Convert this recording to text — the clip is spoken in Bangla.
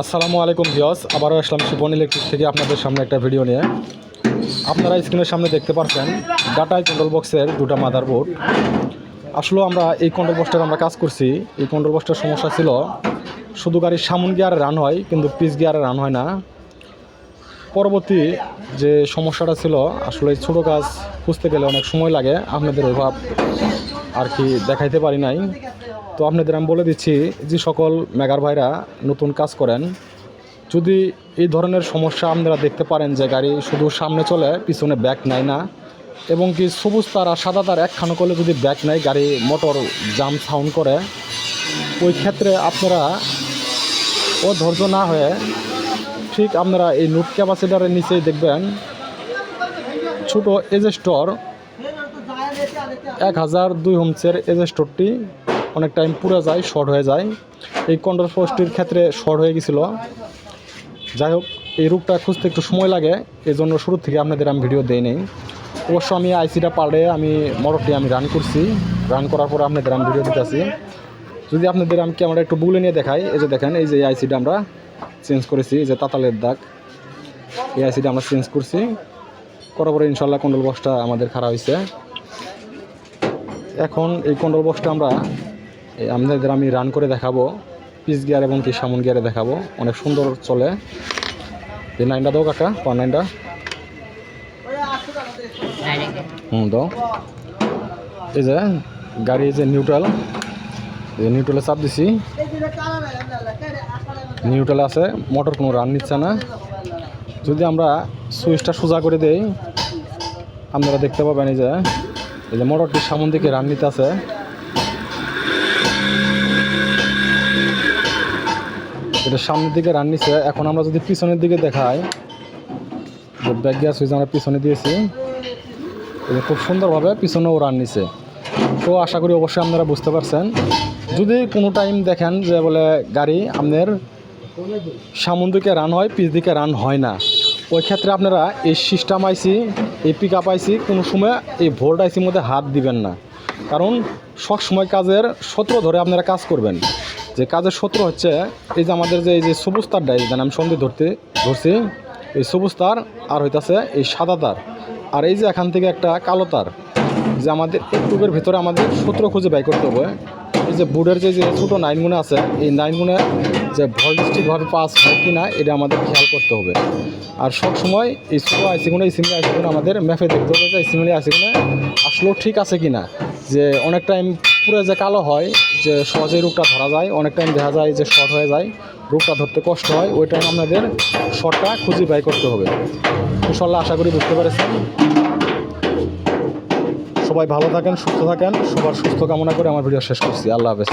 আসসালামু আলাইকুম ভিওস আবারও আসলাম শিপন ইলেকট্রিক থেকে আপনাদের সামনে একটা ভিডিও নিয়ে। আপনারা স্ক্রিনের সামনে দেখতে পাচ্ছেন ডাটা কন্ট্রোল বক্সের দুটো মাদারবোর্ড আসলে আমরা এই কন্ট্রোল বক্সটার আমরা কাজ করছি। এই কন্ট্রোল বক্সটার সমস্যা ছিল, শুধু গাড়ির সামন গিয়ারে রান হয়, কিন্তু পিস গিয়ারে রান হয় না। পরবর্তী যে সমস্যাটা ছিল, আসলে এই ছোটো কাজ খুঁজতে গেলে অনেক সময় লাগে, আপনাদের অভাব আর কি দেখাইতে পারি নাই। তো আপনাদের আমি বলে দিচ্ছি, যে সকল মেগার ভাইরা নতুন কাজ করেন, যদি এই ধরনের সমস্যা আপনারা দেখতে পারেন যে গাড়ি শুধু সামনে চলে, পিছনে ব্যাক নেয় না, এবং কি সবুজ তার সাদা তার একখানো করলে যদি ব্যাক নেয়, গাড়ি মোটর জাম সাউন্ড করে, ওই ক্ষেত্রে আপনারা ও ধৈর্য না হয়ে ঠিক আপনারা এই নোট ক্যাপাসিটারের নিচেই দেখবেন, ছোট এজেস্টর এক হাজার দুই হোমসের এজেস্টরটি অনেক টাইম পুরো যায়, শর্ট হয়ে যায়। এই কন্ট্রোল পোস্টটির ক্ষেত্রে শর্ট হয়ে গেছিল। যাই হোক, এই রূপটা খুঁজতে একটু সময় লাগে এই জন্য শুরু থেকে আপনাদের আমি ভিডিও দেই নেই। অবশ্য আমি আইসিটা পাল্টে আমি মোটরটি আমি রান করছি। রান করার পর আপনাদের আমি ভিডিও দিতেছি। যদি আপনাদের আমি ক্যামেরা একটু বুলে নিয়ে দেখাই, এই যে দেখেন, এই যে আইসিটা আমরা চেঞ্জ করেছি, এই যে তাতালের দাগ। এই আইসিটা আমরা চেঞ্জ করছি। করার পরে ইনশাল্লাহ কন্ট্রোল বক্সটা আমাদের খারাপ হয়েছে এখন এই কন্ট্রোল বক্সটা আমরা আপনাদের আমি রান করে দেখাবো পিস গিয়ার এবং কি সামন গিয়ারে দেখাবো। অনেক সুন্দর চলে। এই নাইনটা দাও কাকা, পার নাইনটা হুম, দাও। এই যে, গাড়ি যে নিউট্রাল এই নিউট্রালে চাপ দিছি। নিউট্রালে আছে মোটর কোনো রান নিচ্ছে না। যদি আমরা সুইচটা সোজা করে দেই, আপনারা দেখতে পাবেন এই যে এই যে মোটরটি সামন দিকে রান নিতে আছে। এটা সামনের দিকে রান নিচ্ছে এখন আমরা যদি পিছনের দিকে দেখাই ব্যাক গিয়ার সুইচ আমরা পিছনে দিয়েছি। এটা খুব সুন্দরভাবে পিছনেও রান নিছে। তো আশা করি অবশ্যই আপনারা বুঝতে পারছেন। যদি কোনো টাইম দেখেন যে বলে গাড়ি আপনার সামন দিকে রান হয়, পিছ দিকে রান হয় না। ওই ক্ষেত্রে আপনারা এই সিস্টেম আইসি, এই পিক আপ আইসি, কোনো সময় এই ভোল্ট আইসির মধ্যে হাত দিবেন না। কারণ সব সময় কাজের সূত্র ধরে আপনারা কাজ করবেন। যে কাজের সূত্র হচ্ছে, এই যে আমাদের যে এই যে সবুজ তারটা, এই আমি সন্ধে ধরতে ধরছি, এই সবুজ তার আর হইতাছে এই সাদা তার। আর এই যে এখান থেকে একটা কালো তার, যে আমাদের একটুকের ভিতরে আমাদের সূত্র খুঁজে ব্যয় করতে হবে। এই যে বোর্ডের যে যে ছোটো নাইনগুলো আছে, এই নাইনগুলো যে ভোল্টেজ ঠিকভাবে পাস হয় কি না, এটা আমাদের খেয়াল করতে হবে। আর সব সময় এই ছোটো আইসিগুলো এই সিমলি আইসিগুলো আমাদের ম্যাপে দেখতে হবে যে এই সিমলি আইসিগুলো আসলেও ঠিক আছে কি না, যে অনেক টাইম পুরো যে কালো হয় যে সহজেই রোগটা ধরা যায়, অনেক টাইম দেখা যায় যে শর্ট হয়ে যায় রোগটা ধরতে কষ্ট হয়, ওই টাইম আপনাদের শর্টটা খুঁজে ব্যয় করতে হবে। ইনশাল্লাহ আশা করি বুঝতে পেরেছেন। সবাই ভালো থাকেন, সুস্থ থাকেন, সবার সুস্থ কামনা করে আমার ভিডিও শেষ করছি। আল্লাহ হাফেজ।